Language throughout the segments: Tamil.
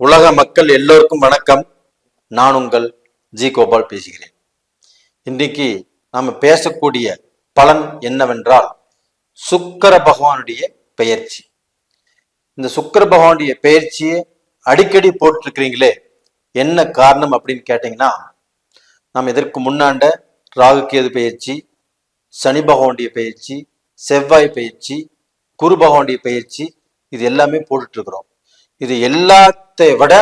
உலக மக்கள் எல்லோருக்கும் வணக்கம். நான் உங்கள் ஜி கோபால் பேசுகிறேன். இன்றைக்கு நாம் பேசக்கூடிய பலன் என்னவென்றால் சுக்கர பகவானுடைய பெயர்ச்சி. இந்த சுக்கர பகவானுடைய பெயர்ச்சியை அடிக்கடி போட்டிருக்கிறீங்களே என்ன காரணம் அப்படின்னு கேட்டிங்கன்னா நாம் இதற்கு முன்னாண்ட ராகுக்கேது பயிற்சி பெயர்ச்சி சனி பகவானுடைய பெயர்ச்சி செவ்வாய் பயிற்சி குரு பகவானுடைய பயிற்சி இது எல்லாமே போட்டுட்ருக்குறோம் இது எல்லாத்தை விட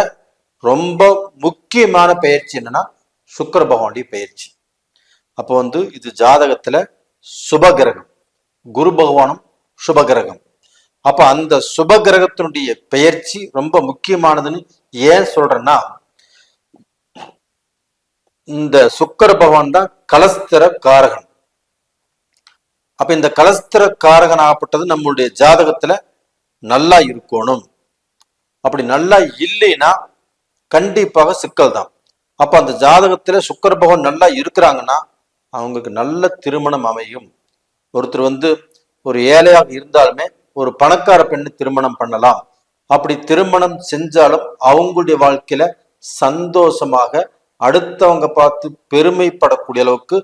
ரொம்ப முக்கியமான பயிற்சி என்னன்னா சுக்கர பகவானுடைய பயிற்சி. அப்போ வந்து இது ஜாதகத்துல சுபகிரகம் குரு பகவானும் சுபகிரகம். அப்ப அந்த சுபகிரகத்தினுடைய பெயர்ச்சி ரொம்ப முக்கியமானதுன்னு ஏன் சொல்றேன்னா இந்த சுக்கர பகவான் தான் கலஸ்திர காரகன். அப்ப இந்த கலஸ்திர காரகன் ஆகப்பட்டது நம்மளுடைய ஜாதகத்துல நல்லா இருக்கணும். அப்படி நல்லா இல்லைன்னா கண்டிப்பாக சிக்கல் தான் அப்ப அந்த ஜாதகத்துல சுக்கர பகவான் நல்லா இருக்கிறாங்கன்னா அவங்களுக்கு நல்ல திருமணம் அமையும். ஒருத்தர் வந்து ஒரு ஏழையாக இருந்தாலுமே ஒரு பணக்கார பெண்ணு திருமணம் பண்ணலாம். அப்படி திருமணம் செஞ்சாலும் அவங்களுடைய வாழ்க்கையில சந்தோஷமாக அடுத்தவங்க பார்த்து பெருமைப்படக்கூடிய அளவுக்கு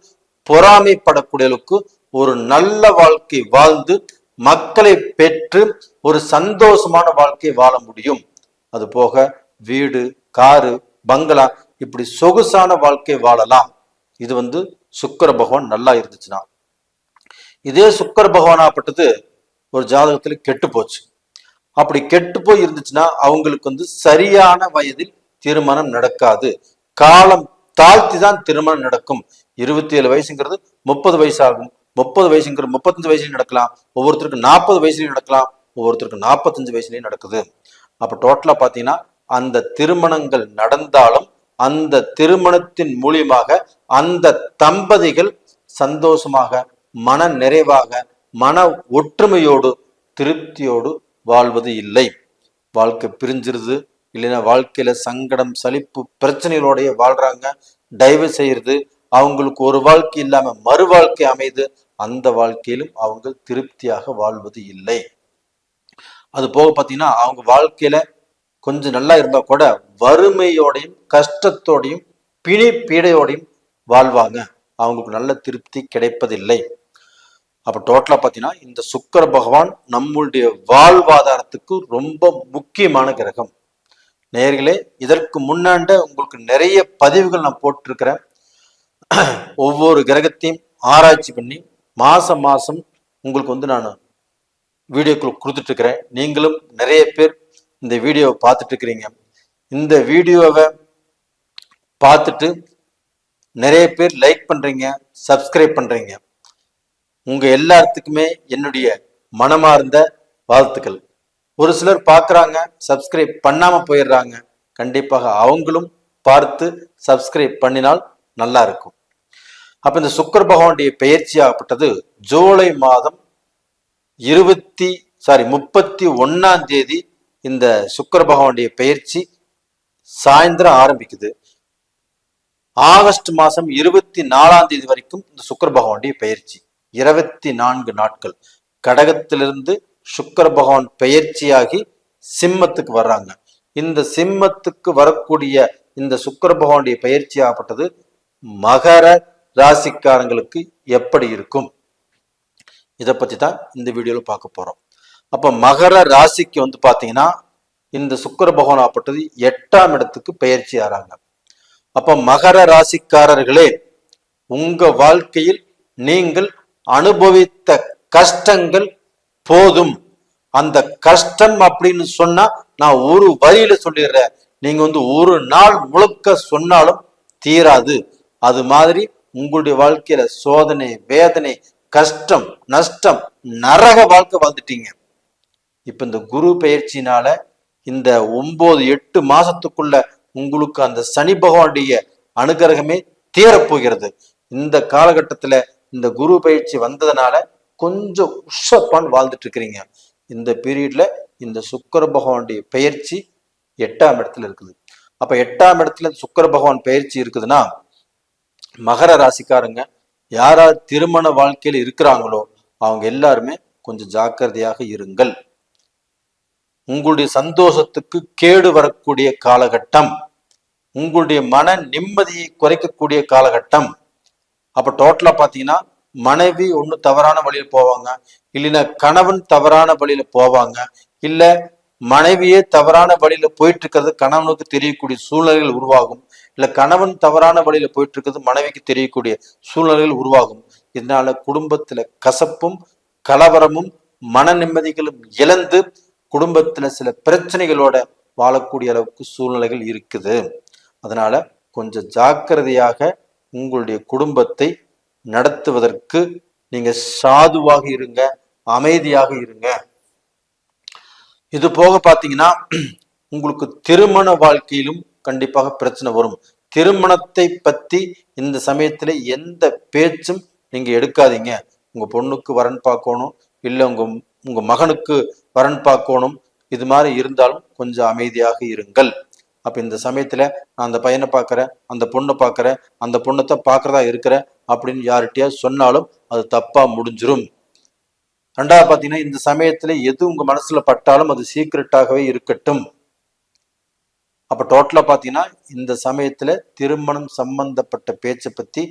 பொறாமைப்படக்கூடிய அளவுக்கு ஒரு நல்ல வாழ்க்கை வாழ்ந்து மக்களை பெற்று ஒரு சந்தோஷமான வாழ்க்கை வாழ முடியும். அது போக வீடு காரு பங்களா இப்படி சொகுசான வாழ்க்கை வாழலாம். இது வந்து சுக்கர பகவான் நல்லா இருந்துச்சுன்னா. இதே சுக்கர பகவானாப்பட்டது ஒரு ஜாதகத்துல கெட்டு போச்சு. அப்படி கெட்டு போய் இருந்துச்சுன்னா அவங்களுக்கு வந்து சரியான வயதில் திருமணம் நடக்காது. காலம் தாழ்த்தி தான் திருமணம் நடக்கும். இருபத்தி ஏழு வயசுங்கிறது முப்பது வயசு ஆகும். முப்பது வயசுங்கிறது முப்பத்தஞ்சு வயசுலையும் நடக்கலாம். ஒவ்வொருத்தருக்கு நாற்பது வயசுலயும் நடக்கலாம். ஒவ்வொருத்தருக்கு நாற்பத்தஞ்சு வயசுலயும் நடக்குது. அப்ப டோட்டலா பாத்தீங்கன்னா அந்த திருமணங்கள் நடந்தாலும் அந்த திருமணத்தின் மூலியமாக அந்த தம்பதிகள் சந்தோஷமாக மன நிறைவாக மன ஒற்றுமையோடு திருப்தியோடு வாழ்வது இல்லை. வாழ்க்கை பிரிஞ்சிருது. இல்லைன்னா வாழ்க்கையில சங்கடம் சலிப்பு பிரச்சனைகளோடைய வாழ்றாங்க. தயவு செய்யறது அவங்களுக்கு ஒரு வாழ்க்கை இல்லாம மறு வாழ்க்கை அமைது அந்த வாழ்க்கையிலும் அவங்க திருப்தியாக வாழ்வது இல்லை. அது போக பார்த்தீங்கன்னா அவங்க வாழ்க்கையில கொஞ்சம் நல்லா இருந்தா கூட வறுமையோடையும் கஷ்டத்தோடையும் பிணி பீடையோடையும் வாழ்வாங்க. அவங்களுக்கு நல்ல திருப்தி கிடைப்பதில்லை. அப்ப டோட்டலா பார்த்தீங்கன்னா இந்த சுக்கர பகவான் நம்மளுடைய வாழ்வாதாரத்துக்கு ரொம்ப முக்கியமான கிரகம். நேர்களே இதற்கு முன்னாண்ட உங்களுக்கு நிறைய பதிவுகள் நான் போட்டிருக்கிறேன். ஒவ்வொரு கிரகத்தையும் ஆராய்ச்சி பண்ணி மாதம் மாதம் உங்களுக்கு வந்து நான் வீடியோக்குள் கொடுத்துட்ருக்கிறேன். நீங்களும் நிறைய பேர் இந்த வீடியோவை பார்த்துட்ருக்கிறீங்க. இந்த வீடியோவை பார்த்துட்டு நிறைய பேர் லைக் பண்ணுறீங்க சப்ஸ்கிரைப் பண்ணுறீங்க உங்கள் எல்லாத்துக்குமே என்னுடைய மனமார்ந்த வாழ்த்துக்கள். ஒரு சிலர் பார்க்குறாங்க சப்ஸ்கிரைப் பண்ணாமல் போயிடுறாங்க. கண்டிப்பாக அவங்களும் பார்த்து சப்ஸ்கிரைப் பண்ணினால் நல்லா இருக்கும் அப்ப இந்த சுக்கர பகவானுடைய பெயர்ச்சி ஆகப்பட்டது ஜூலை மாதம் இருபத்தி சாரி முப்பத்தி ஒன்னாம் தேதி இந்த சுக்கர பகவானுடைய பெயர்ச்சி சாயந்தரம் ஆரம்பிக்குது. ஆகஸ்ட் மாசம் இருபத்தி நாலாம் தேதி வரைக்கும் இந்த சுக்கர பகவானுடைய பெயர்ச்சி. இருபத்தி நான்கு நாட்கள். கடகத்திலிருந்து சுக்கர பகவான் பெயர்ச்சியாகி சிம்மத்துக்கு வர்றாங்க. இந்த சிம்மத்துக்கு வரக்கூடிய இந்த சுக்கர பகவானுடைய பயிற்சி ஆகப்பட்டது மகர ராசிக்காரங்களுக்கு எப்படி இருக்கும்? இதை பத்தி தான் இந்த வீடியோவில் பார்க்க போறோம். அப்ப மகர ராசிக்கு வந்து பாத்தீங்கன்னா இந்த சுக்கர பகவான் ஆப்பட்டது எட்டாம் இடத்துக்கு பயிற்சி ஆறாங்க. அப்ப மகர ராசிக்காரர்களே உங்க வாழ்க்கையில் நீங்கள் அனுபவித்த கஷ்டங்கள் போதும். அந்த கஷ்டம் அப்படின்னு சொன்னா நான் ஒரு வரியில சொல்லிடுறேன். நீங்க வந்து ஒரு நாள் முழுக்க சொன்னாலும் தீராது. அது மாதிரி உங்களுடைய வாழ்க்கையில சோதனை வேதனை கஷ்டம் நஷ்டம் நரக வாழ்க்கை வாழ்ந்துட்டீங்க. இப்ப இந்த குரு பயிற்சினால இந்த ஒன்பது எட்டு மாசத்துக்குள்ள உங்களுக்கு அந்த சனி பகவானுடைய அனுகிரகமே தீரப்போகிறது. இந்த காலகட்டத்துல இந்த குரு பயிற்சி வந்ததுனால கொஞ்சம் உஷப்பான் வாழ்ந்துட்டு இருக்கிறீங்க இந்த பீரியட்ல இந்த சுக்கர பகவானுடைய பயிற்சி எட்டாம் இடத்துல இருக்குது. அப்ப எட்டாம் இடத்துல சுக்கர பகவான் பயிற்சி இருக்குதுன்னா மகர ராசிக்காரங்க யாரார் திருமண வாழ்க்கையில இருக்கிறாங்களோ அவங்க எல்லாருமே கொஞ்சம் ஜாக்கிரதையாக இருங்கள். உங்களுடைய சந்தோஷத்துக்கு கேடு வரக்கூடிய காலகட்டம் உங்களுடைய மன நிம்மதியை குறைக்கக்கூடிய காலகட்டம். அப்ப டோட்டலா பாத்தீங்கன்னா மனைவி ஒண்ணு தவறான வழியில போவாங்க இல்லைன்னா கணவன் தவறான வழியில போவாங்க இல்ல மனைவியே தவறான வழியில போயிட்டு இருக்கிறது கணவனுக்கு தெரியக்கூடிய சூழ்நிலைகள் உருவாகும். இல்ல கணவன் தவறான வழியில போயிட்டு இருக்கிறது மனைவிக்கு தெரியக்கூடிய சூழ்நிலைகள் உருவாகும். இதனால குடும்பத்துல கசப்பும் கலவரமும் மன நிம்மதிகளும் இழந்து குடும்பத்துல சில பிரச்சனைகளோட வாழக்கூடிய அளவுக்கு சூழ்நிலைகள் இருக்குது. அதனால கொஞ்சம் ஜாக்கிரதையாக உங்களுடைய குடும்பத்தை நடத்துவதற்கு நீங்க சாதுவாக இருங்க அமைதியாக இருங்க. இது போக பாத்தீங்கன்னா உங்களுக்கு திருமண வாழ்க்கையிலும் கண்டிப்பாக பிரச்சனை வரும். திருமணத்தை பத்தி இந்த சமயத்துல எந்த பேச்சும் நீங்க எடுக்காதீங்க. உங்க பொண்ணுக்கு வரன் பார்க்கணும் இல்ல உங்க உங்க மகனுக்கு வரன் பார்க்கணும். இது மாதிரி இருந்தாலும் கொஞ்சம் அமைதியாக இருங்கள். அப்ப இந்த சமயத்துல நான் அந்த பையனை பார்க்குறேன் அந்த பொண்ணை பார்க்குறேன் அந்த பொண்ணத்தை பார்க்குறதா இருக்கிறேன் அப்படின்னு யார்கிட்டயா சொன்னாலும் அது தப்பா முடிஞ்சிரும். ரெண்டாவது பாத்தீங்கன்னா இந்த சமயத்துல எது உங்க மனசுல பட்டாலும் அது சீக்கிரட்டாகவே இருக்கட்டும். அப்ப டோட்டலா பாத்தீங்கன்னா இந்த சமயத்துல திருமணம் சம்பந்தப்பட்ட பேச்சை பத்தி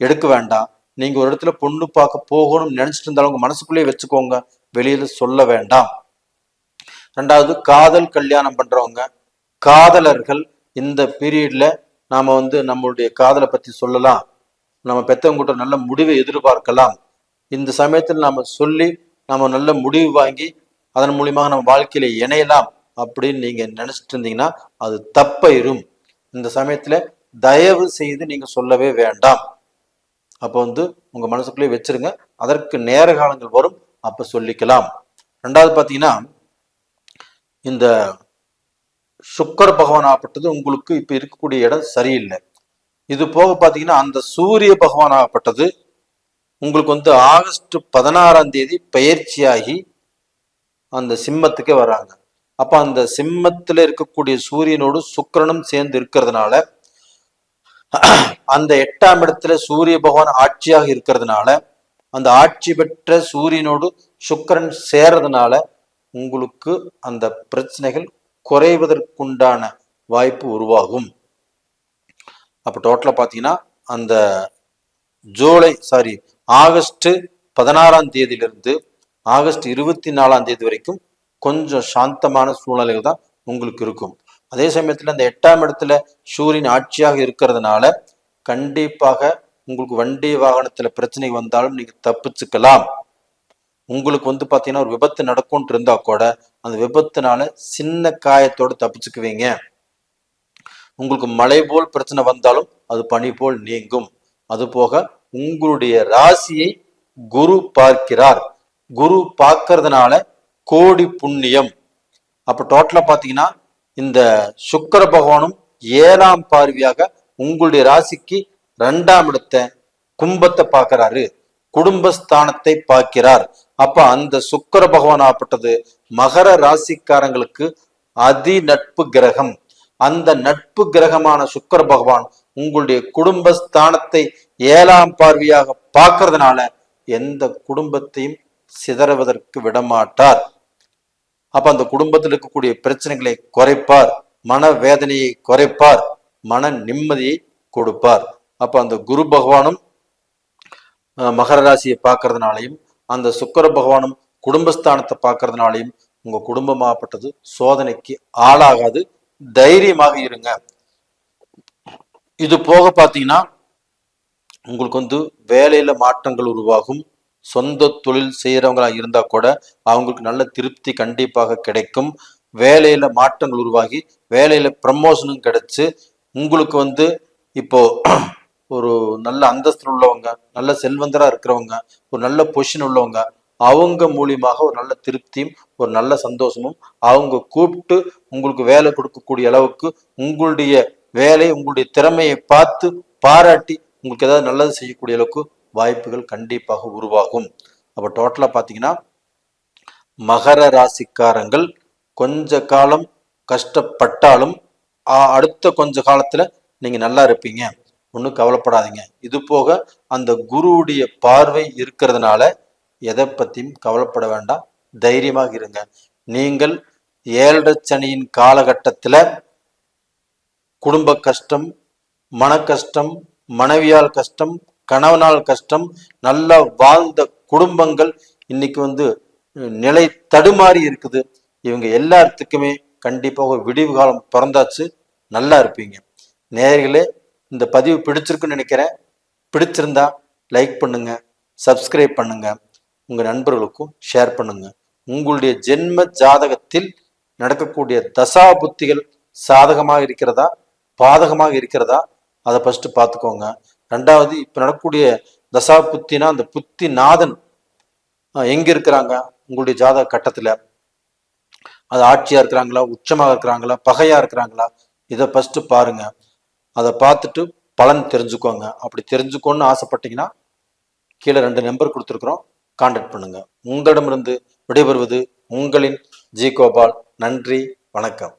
எடுக்க வேண்டாம். நீங்க ஒரு இடத்துல பொண்ணு பார்க்க போகணும்னு நினைச்சிட்டு இருந்தாலும் உங்கள் மனசுக்குள்ளேயே வச்சுக்கோங்க. வெளியில சொல்ல வேண்டாம். ரெண்டாவது காதல் கல்யாணம் பண்றவங்க காதலர்கள் இந்த பீரியட்ல நாம வந்து நம்மளுடைய காதலை பத்தி சொல்லலாம். நம்ம பெத்தவங்க கிட்ட நல்ல முடிவை எதிர்பார்க்கலாம். இந்த சமயத்தில் நாம சொல்லி நம்ம நல்ல முடிவு வாங்கி அதன் மூலியமாக நம்ம வாழ்க்கையில இணையலாம். அப்படின்னு நீங்க நினைச்சிட்டு இருந்தீங்கன்னா அது தப்பயிரும். இந்த சமயத்துல தயவு செய்து நீங்க சொல்லவே வேண்டாம். அப்போ வந்து உங்க மனசுக்குள்ளே வச்சிருங்க. அதற்கு நேர காலங்கள் வரும். அப்ப சொல்லிக்கலாம். ரெண்டாவது பாத்தீங்கன்னா இந்த சுக்கர் பகவான் ஆகப்பட்டது உங்களுக்கு இப்ப இருக்கக்கூடிய இடம் சரியில்லை. இது போக பாத்தீங்கன்னா அந்த சூரிய பகவான் ஆகப்பட்டது உங்களுக்கு வந்து ஆகஸ்ட் பதினாறாம் தேதி பயிற்சியாகி அந்த சிம்மத்துக்கே வராங்க. அப்ப அந்த சிம்மத்துல இருக்கக்கூடிய சூரியனோடு சுக்கிரனும் சேர்ந்து இருக்கிறதுனால அந்த எட்டாம் இடத்துல சூரிய பகவான் ஆட்சியாக இருக்கிறதுனால அந்த ஆட்சி பெற்ற சூரியனோடு சுக்கிரன் சேர்றதுனால உங்களுக்கு அந்த பிரச்சனைகள் குறைவதற்குண்டான வாய்ப்பு உருவாகும். அப்ப டோட்டலா பாத்தீங்கன்னா அந்த ஜூலை சாரி ஆகஸ்ட் பதினாறாம் தேதியிலிருந்து ஆகஸ்ட் இருபத்தி நாலாம் தேதி வரைக்கும் கொஞ்சம் சாந்தமான சூழ்நிலைகள் தான் உங்களுக்கு இருக்கும். அதே சமயத்தில் அந்த எட்டாம் இடத்துல சூரியன் ஆட்சியாக இருக்கிறதுனால கண்டிப்பாக உங்களுக்கு வண்டி வாகனத்தில் பிரச்சனை வந்தாலும் நீங்கள் தப்பிச்சுக்கலாம். உங்களுக்கு வந்து பார்த்தீங்கன்னா ஒரு விபத்து நடக்கும்னு இருந்தால் கூட அந்த விபத்துனால சின்ன காயத்தோடு தப்பிச்சுக்குவீங்க. உங்களுக்கு மழை போல் பிரச்சனை வந்தாலும் அது பனி போல் நீங்கும். அதுபோக உங்களுடைய ராசியை குரு பார்க்கிறார். குரு பார்க்கறதுனால கோடி புண்ணியம். அப்ப டோட்டலா பாத்தீங்கன்னா இந்த சுக்கிர பகவானும் ஏழாம் பார்வையாக உங்களுடைய ராசிக்கு ரெண்டாம் இடத்தை கும்பத்தை பார்க்கிறாரு. குடும்பஸ்தானத்தை பார்க்கிறார். அப்ப அந்த சுக்கிர பகவான் ஆப்பட்டது மகர ராசிக்காரங்களுக்கு அதி நட்பு கிரகம். அந்த நட்பு கிரகமான சுக்கிர பகவான் உங்களுடைய குடும்பஸ்தானத்தை ஏழாம் பார்வையாக பார்க்கறதுனால எந்த குடும்பத்தையும் சிதறுவதற்கு விடமாட்டார். அப்ப அந்த குடும்பத்தில் இருக்கக்கூடிய பிரச்சனைகளை குறைப்பார் மன வேதனையை குறைப்பார் மன நிம்மதியை கொடுப்பார். அப்ப அந்த குரு பகவானும் மகர ராசியை பார்க்கறதுனாலையும் அந்த சுக்கர பகவானும் குடும்பஸ்தானத்தை பார்க்கறதுனாலையும் உங்க குடும்பமாகப்பட்டது சோதனைக்கு ஆளாகாது. தைரியமாக இருங்க. இது போக பார்த்தீங்கன்னா உங்களுக்கு வந்து வேலையில மாற்றங்கள் உருவாகும். சொந்த தொழில் செய்கிறவங்களாக இருந்தால் கூட அவங்களுக்கு நல்ல திருப்தி கண்டிப்பாக கிடைக்கும். வேலையில் மாற்றங்கள் உருவாகி வேலையில் ப்ரமோஷனும் கிடைச்சி உங்களுக்கு வந்து இப்போ ஒரு நல்ல அந்தஸ்தில் உள்ளவங்க நல்ல செல்வந்தராக இருக்கிறவங்க ஒரு நல்ல பொசிஷன் உள்ளவங்க அவங்க மூலியமாக ஒரு நல்ல திருப்தியும் ஒரு நல்ல சந்தோஷமும் அவங்க கூப்பிட்டு உங்களுக்கு வேலை கொடுக்கக்கூடிய அளவுக்கு உங்களுடைய வேலை உங்களுடைய திறமையை பார்த்து பாராட்டி உங்களுக்கு ஏதாவது நல்லது செய்யக்கூடிய அளவுக்கு வாய்ப்புகள் கண்டிப்பாக உருவாகும். அப்ப டோட்டலா பாத்தீங்கன்னா மகர ராசிக்காரங்கள் கொஞ்ச காலம் கஷ்டப்பட்டாலும் அடுத்த கொஞ்ச காலத்துல நீங்க நல்லா இருப்பீங்க. ஒன்றும் கவலைப்படாதீங்க. இது போக அந்த குருவுடைய பார்வை இருக்கிறதுனால எதை பத்தியும் கவலைப்பட வேண்டாம். தைரியமாக இருங்க. நீங்கள் ஏழரை சனியின் காலகட்டத்தில் குடும்ப கஷ்டம் மன கஷ்டம் மனைவியால் கஷ்டம் கணவனால் கஷ்டம் நல்லா வாழ்ந்த குடும்பங்கள் இன்னைக்கு வந்து நிலை தடுமாறி இருக்குது. இவங்க எல்லாத்துக்குமே கண்டிப்பாக விடிவு காலம் பிறந்தாச்சு. நல்லா இருப்பீங்க. நேர்களே இந்த பதிவு பிடிச்சிருக்குன்னு நினைக்கிறேன். பிடிச்சிருந்தா லைக் பண்ணுங்க சப்ஸ்கிரைப் பண்ணுங்க. உங்க நண்பர்களுக்கும் ஷேர் பண்ணுங்க. உங்களுடைய ஜென்ம ஜாதகத்தில் நடக்கக்கூடிய தசா புத்திகள் சாதகமாக இருக்கிறதா பாதகமாக இருக்கிறதா அதை ஃபஸ்ட்டு பார்த்துக்கோங்க. ரெண்டாவது இப்போ நடக்கக்கூடிய தசா புத்தினா அந்த புத்தி நாதன் எங்க இருக்கிறாங்க உங்களுடைய ஜாதக கட்டத்துல. அது ஆட்சியா இருக்கிறாங்களா? உச்சமாக இருக்கிறாங்களா? பகையா இருக்கிறாங்களா? இதை ஃபர்ஸ்ட் பாருங்க. அதை பார்த்துட்டு பலன் தெரிஞ்சுக்கோங்க. அப்படி தெரிஞ்சுக்கோன்னு ஆசைப்பட்டீங்கன்னா கீழே ரெண்டு நம்பர் கொடுத்துருக்குறோம். கான்டாக்ட் பண்ணுங்க. உங்களிடமிருந்து விடைபெறுவது உங்களின் ஜி கோபால். நன்றி. வணக்கம்.